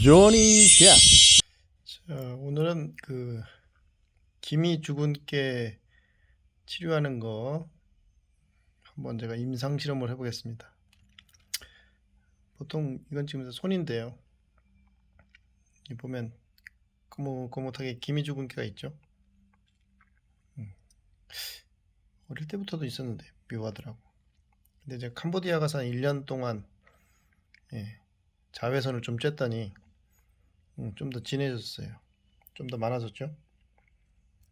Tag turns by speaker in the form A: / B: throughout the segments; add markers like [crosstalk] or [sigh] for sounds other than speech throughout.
A: 조니 샵.
B: 자, 오늘은 그 기미 주근깨 치료하는 거 한번 제가 임상 실험을 해보겠습니다. 보통 이건 지금 손인데요. 이 보면 거뭇거뭇하게 기미 주근깨가 있죠. 음. 어릴 때부터도 있었는데 묘하더라고. 근데 이제 캄보디아 가서 한 1년 동안 예, 자외선을 좀 쬐더니 음, 좀더 진해졌어요. 좀 더 많아졌죠.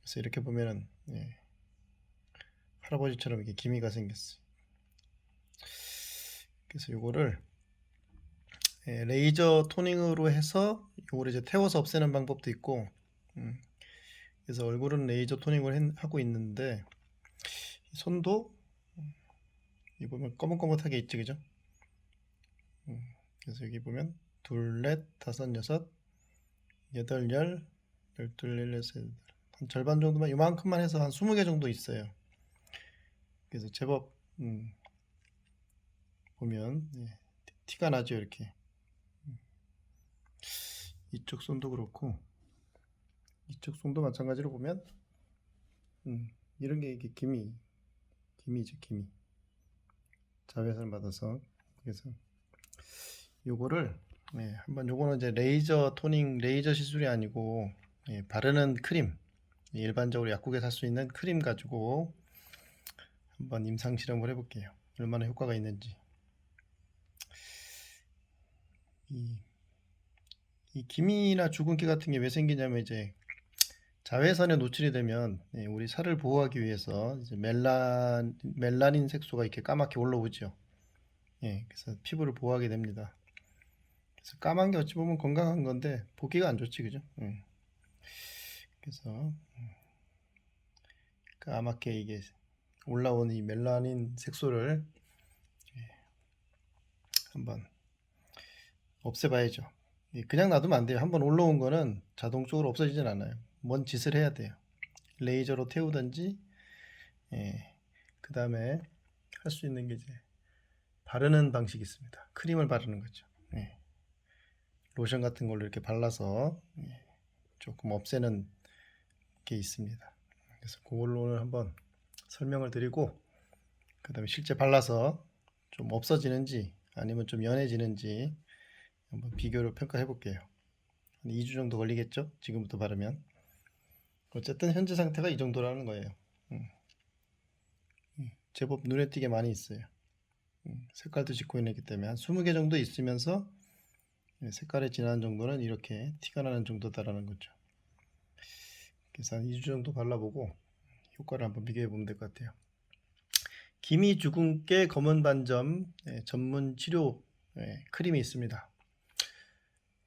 B: 그래서 이렇게 보면은 예, 할아버지처럼 이렇게 기미가 생겼어요. 그래서 요거를 예, 레이저 토닝으로 해서 요거를 이제 태워서 없애는 방법도 있고 음, 그래서 얼굴은 레이저 토닝을 hen- 하고 있는데 손도 음, 이 보면 거뭇거뭇하게 있지 그죠? 음, 그래서 여기 보면 둘, 넷, 다섯, 여섯, 여덟, 열, 열둘, 열여섯, 여덟. 한 절반 정도만 이만큼만 해서 한 20개 정도 있어요. 그래서 제법 음, 보면 예, 티- 티가 나죠 이렇게. 음. 이쪽 손도 그렇고 이쪽 손도 마찬가지로 보면 음, 이런 게 이게 기미 기미죠 기미 자외선을 받아서 그래서 요거를 예, 한번 요거는 이제 레이저 토닝 레이저 시술이 아니고 예, 바르는 크림 일반적으로 약국에 살 수 있는 크림 가지고 한번 임상 실험을 해볼게요. 얼마나 효과가 있는지. 이, 이 기미나 주근깨 같은 게 왜 생기냐면 이제 자외선에 노출이 되면 예, 우리 살을 보호하기 위해서 멜라 멜라닌 색소가 이렇게 까맣게 올라오죠. 예, 그래서 피부를 보호하게 됩니다. 그래서 까만 게 어찌 보면 건강한 건데 보기가 안 좋지 그죠? 예. 그래서 음, 까맣게 이게 올라온 이 멜라닌 색소를 예, 한번 없애봐야죠. 예, 그냥 놔두면 안 돼요. 한번 올라온 거는 자동적으로 없어지진 않아요. 뭔 짓을 해야 돼요. 레이저로 태우든지, 예, 그 다음에 할 수 있는 게 이제 바르는 방식이 있습니다. 크림을 바르는 거죠. 예. 로션 같은 걸로 이렇게 발라서 예, 조금 없애는 게 있습니다. 그래서 그걸로 오늘 한번 설명을 드리고 그 다음에 실제 발라서 좀 없어지는지 아니면 좀 연해지는지 한번 비교를 평가해 볼게요. 한 2주 정도 걸리겠죠? 지금부터 바르면 어쨌든 현재 상태가 이 정도라는 거예요. 음. 음, 제법 눈에 띄게 많이 있어요. 음, 색깔도 짙고 있기 때문에 한 20개 정도 있으면서 예, 색깔이 진한 정도는 이렇게 티가 나는 정도다라는 거죠. 그래서 한 2주 정도 발라보고 효과를 한번 비교해 보면 될 것 같아요. 기미 주근깨 검은 반점 예, 전문 치료 예, 크림이 있습니다.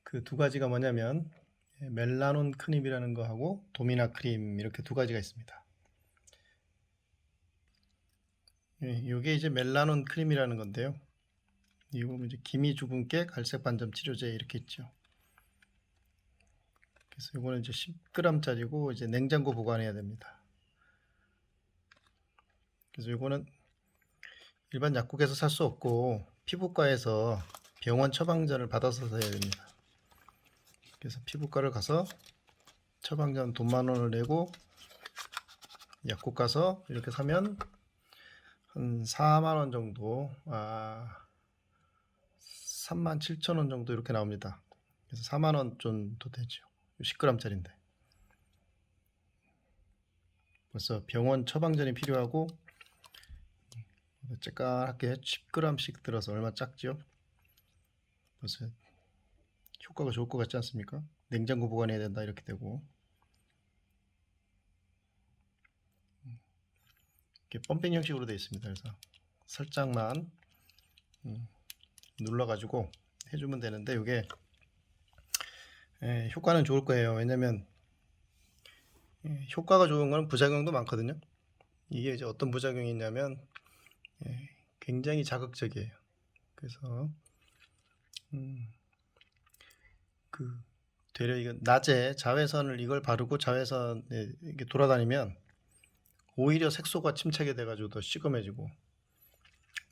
B: 그 두 가지가 뭐냐면 예, 멜라논 크림이라는 거하고 도미나 크림 이렇게 두 가지가 있습니다. 예, 이게 이제 멜라논 크림이라는 건데요. 이거 보면 이제 기미 주근깨 갈색 반점 치료제 이렇게 있죠. 그래서 이거는 이제 10g짜리고 이제 냉장고 보관해야 됩니다. 그래서 이거는 일반 약국에서 살 수 없고 피부과에서 병원 처방전을 받아서 사야 됩니다. 그래서 피부과를 가서 처방전 돈만 원을 내고 약국 가서 이렇게 사면 한 4만 원 정도 아 3만 7천 원 정도 이렇게 나옵니다. 그래서 4만 원 정도 되죠. 10g짜리인데. 벌써 병원 처방전이 필요하고 쬐까맣게 10g씩 들어서 얼마 작죠? 벌써 효과가 좋을 것 같지 않습니까? 냉장고 보관해야 된다 이렇게 되고 이렇게 펌핑 형식으로 되어 있습니다. 그래서 살짝만 음, 눌러가지고 해주면 되는데 이게 예, 효과는 좋을 거예요. 왜냐면 예, 효과가 좋은 건 부작용도 많거든요. 이게 이제 어떤 부작용이 있냐면 예, 굉장히 자극적이에요. 그래서 음, 그 되려 이거 낮에 자외선을 이걸 바르고 자외선에 이게 돌아다니면 오히려 색소가 침착이 돼가지고 더 시커매지고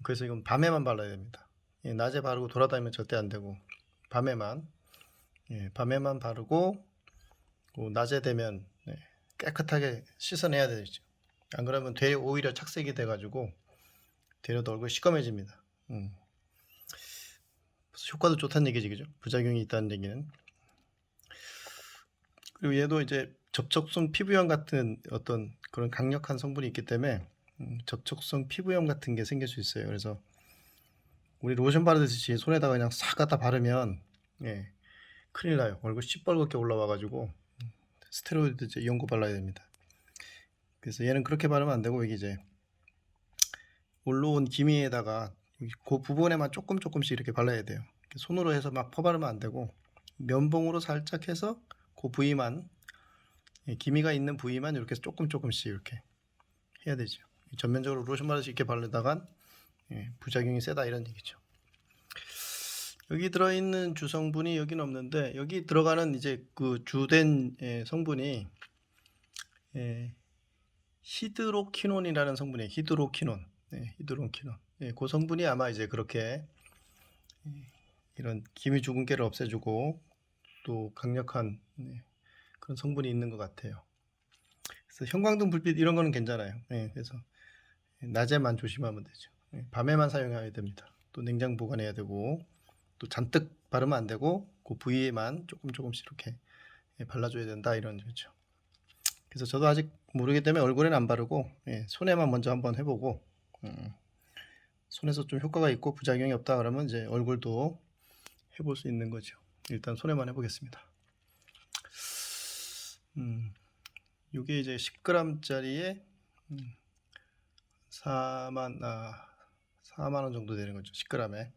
B: 그래서 이건 밤에만 발라야 됩니다. 예, 낮에 바르고 돌아다니면 절대 안 되고 밤에만 예, 밤에만 바르고 그 낮에 되면 네, 깨끗하게 씻어내야 되죠. 안 그러면 되레 오히려 착색이 돼가지고 되려도 얼굴 시꺼매집니다. 음. 효과도 좋다는 얘기지, 그죠? 부작용이 있다는 얘기는. 그리고 얘도 이제 접촉성 피부염 같은 어떤 그런 강력한 성분이 있기 때문에 음, 접촉성 피부염 같은 게 생길 수 있어요. 그래서 우리 로션 바르듯이 손에다가 그냥 싹 갖다 바르면 예, 큰일 나요. 얼굴 시뻘겋게 올라와가지고 음, 스테로이드 이제 연고 발라야 됩니다. 그래서 얘는 그렇게 바르면 안 되고 여기 이제 올라온 기미에다가 그 부분에만 조금 조금씩 이렇게 발라야 돼요. 손으로 해서 막 퍼바르면 안 되고 면봉으로 살짝 해서 그 부위만 예, 기미가 있는 부위만 이렇게 조금 조금씩 이렇게 해야 되죠. 전면적으로 로션 바르듯이 이렇게 바르다간 예, 부작용이 세다 이런 얘기죠. 여기 들어있는 주성분이 여기는 없는데 여기 들어가는 이제 그 주된 예, 성분이 예, 히드로키논이라는 성분이에요. 히드로키논, 네, 히드로키논. 예, 그 성분이 아마 이제 그렇게 예, 이런 기미 주근깨를 없애주고 또 강력한 네, 그런 성분이 있는 것 같아요. 그래서 형광등 불빛 이런 거는 괜찮아요. 예, 그래서 낮에만 조심하면 되죠. 예, 밤에만 사용해야 됩니다. 또 냉장 보관해야 되고 또 잔뜩 바르면 안 되고 그 부위에만 조금 조금씩 이렇게 예, 발라줘야 된다 이런 거죠. 그래서 저도 아직 모르기 때문에 얼굴에는 안 바르고 예, 손에만 먼저 한번 해보고 음, 손에서 좀 효과가 있고 부작용이 없다 그러면 이제 얼굴도 해볼 수 있는 거죠. 일단 손에만 해보겠습니다. 음, 이게 이제 10g짜리에 음, 4만 아 4만 원 정도 되는 거죠. 10g에.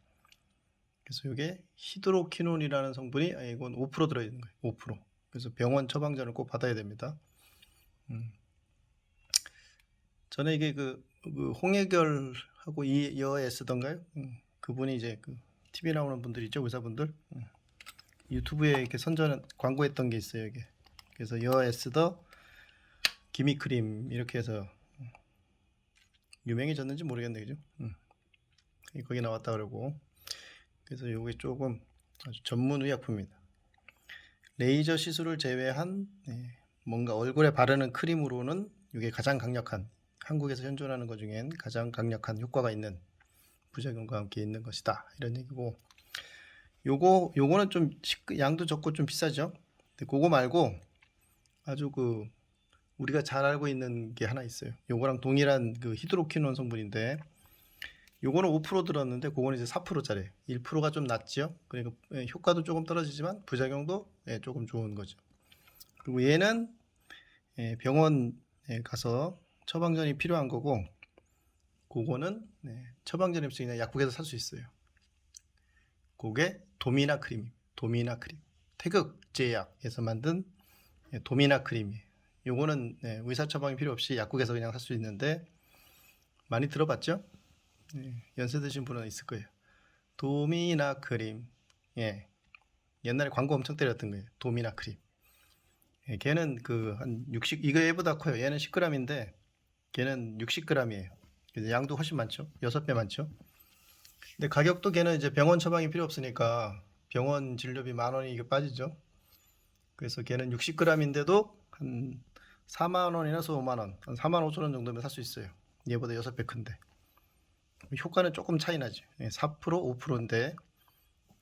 B: 그래서 이게 히드로키논이라는 성분이 아, 이건 5% 들어 있는 거예요. 5%. 그래서 병원 처방전을 꼭 받아야 됩니다. 음. 전에 이게 그, 그 홍해결하고 이여에 쓰던가요? 음, 그분이 이제 그 TV 나오는 분들 있죠, 의사분들. 음. 유튜브에 이렇게 선전 광고했던 게 있어요, 이게. 그래서 여 에스더 기미 크림 이렇게 해서 음, 유명해졌는지 모르겠네, 그죠? 음. 거기 나왔다 그러고. 그래서 요게 조금 아주 전문 의약품입니다. 레이저 시술을 제외한 네, 뭔가 얼굴에 바르는 크림으로는 이게 가장 강력한 한국에서 현존하는 것 중엔 가장 강력한 효과가 있는 부작용과 함께 있는 것이다 이런 얘기고 요거 요거는 좀 식- 양도 적고 좀 비싸죠. 근데 그거 말고 아주 그 우리가 잘 알고 있는 게 하나 있어요. 요거랑 동일한 그 히드로키논 성분인데 요거는 5% 들었는데 그거는 이제 4%짜리 1%가 좀 낮죠. 그러니까 예, 효과도 조금 떨어지지만 부작용도 예, 조금 좋은 거죠. 그리고 얘는 예, 병원에 가서 처방전이 필요한 거고 그거는 네, 처방전이 없이 그냥 약국에서 살 수 있어요. 그게 도미나 크림, 도미나 크림. 태극 제약에서 만든 예, 도미나 크림이에요. 요거는 네, 의사 처방이 필요 없이 약국에서 그냥 살 수 있는데 많이 들어봤죠? 예, 연세 드신 분은 있을 거예요. 도미나 크림. 예. 옛날에 광고 엄청 때렸던 거예요. 도미나 크림. 예, 걔는 그 한 60, 이거 얘보다 커요. 얘는 10g인데 걔는 60g이에요. 그래서 양도 훨씬 많죠. 6배 많죠. 근데 가격도 걔는 이제 병원 처방이 필요 없으니까 병원 진료비 만 원이 이게 빠지죠. 그래서 걔는 60g인데도 한 4만 원이나서 5만 원, 한 4만 5천 원 정도면 살 수 있어요. 얘보다 6배 큰데. 효과는 조금 차이. 예, 4% 5%인데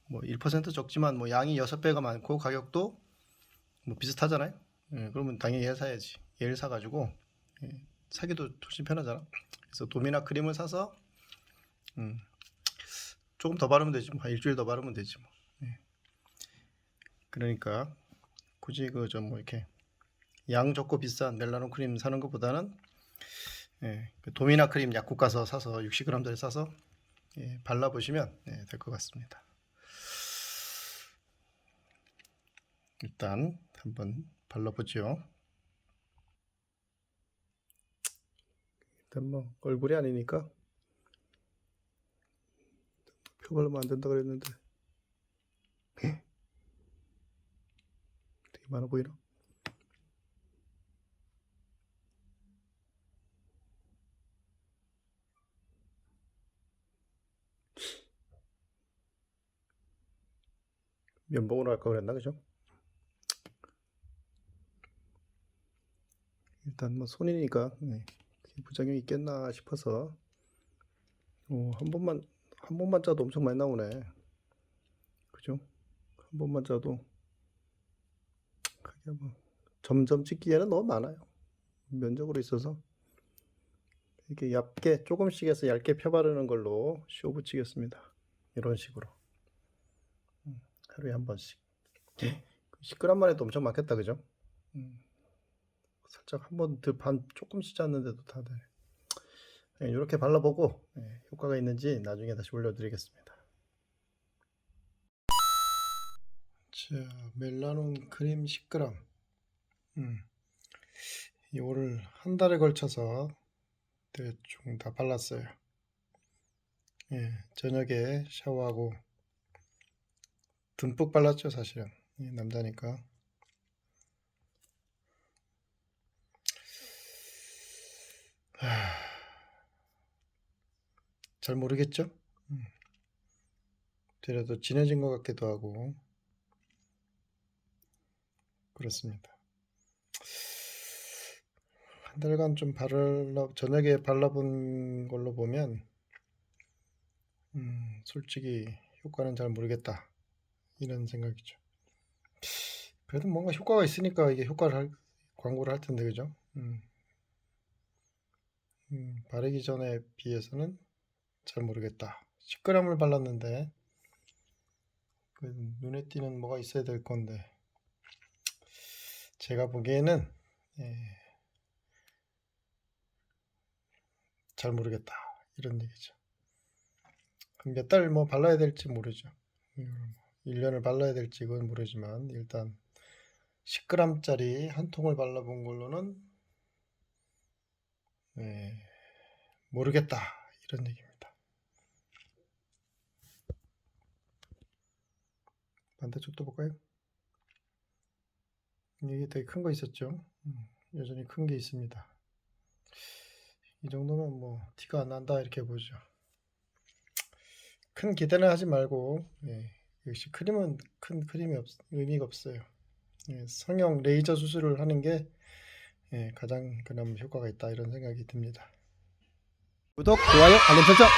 B: 뭐 1% 적지만 뭐 양이 6배가 많고 가격도 뭐 비슷하잖아요. 예, 그러면 당연히 얘 사야지. 얘를 사가지고 예, 사기도 훨씬 편하잖아. 그래서 도미나 크림을 사서 음, 조금 더 바르면 되지. 뭐. 한 일주일 더 바르면 되지. 뭐. 예. 그러니까 굳이 그 좀 뭐 이렇게 양 적고 비싼 멜라논 크림 사는 것보다는 예, 그 도미나 크림 약국 가서 사서 60g짜리 사서 예, 발라 보시면 예, 될것 같습니다. 일단 한번 발라보죠. 일단 뭐 얼굴이 아니니까 표 바르면 안 된다 그랬는데 [laughs] 되게 많아 보이나? 면봉으로 할까 그랬나 그죠? 일단 뭐 손이니까 네. 그게 부작용이 있겠나 싶어서 어, 한 번만 한 번만 짜도 엄청 많이 나오네. 그죠? 한 번만 짜도 그게 뭐 점점 찍기에는 너무 많아요. 면적으로 있어서 이렇게 얇게 조금씩 해서 얇게 펴바르는 걸로 쇼 붙이겠습니다. 이런 식으로 음, 하루에 한 번씩. 10g만 해도 엄청 많겠다, 그죠? 음, 살짝 한번더반 조금씩 짰는데도 다 되네. 네, 이렇게 발라보고 네, 효과가 있는지 나중에 다시 올려드리겠습니다. 자, 멜라논 크림 10g. 음, 이거를 한 달에 걸쳐서 대충 다 발랐어요. 예, 저녁에 샤워하고 듬뿍 발랐죠, 사실은. 예, 남자니까. 하, 잘 모르겠죠? 음. 그래도 진해진 것 같기도 하고 그렇습니다. 한 달간 좀 발라 저녁에 발라본 걸로 보면 음, 솔직히 효과는 잘 모르겠다 이런 생각이죠. 그래도 뭔가 효과가 있으니까 이게 효과를 할, 광고를 할 텐데 그죠? 음. 음, 바르기 전에 비해서는 잘 모르겠다. 10g을 발랐는데 그 눈에 띄는 뭐가 있어야 될 건데 제가 보기에는 예, 잘 모르겠다 이런 얘기죠. 몇 달 뭐 발라야 될지 모르죠. 1년을 발라야 될지 그건 모르지만 일단 10g짜리 한 통을 발라본 걸로는 예, 모르겠다 이런 얘기입니다. 반대쪽도 볼까요? 이게 되게 큰 거 있었죠. 음, 여전히 큰 게 있습니다. 이 정도면 뭐 티가 안 난다 이렇게 보죠. 큰 기대는 하지 말고 예, 역시 크림은 큰 크림이 없, 의미가 없어요. 예, 성형 레이저 수술을 하는 게 예, 가장 그나마 효과가 있다 이런 생각이 듭니다.
A: 구독, 좋아요, 알림 설정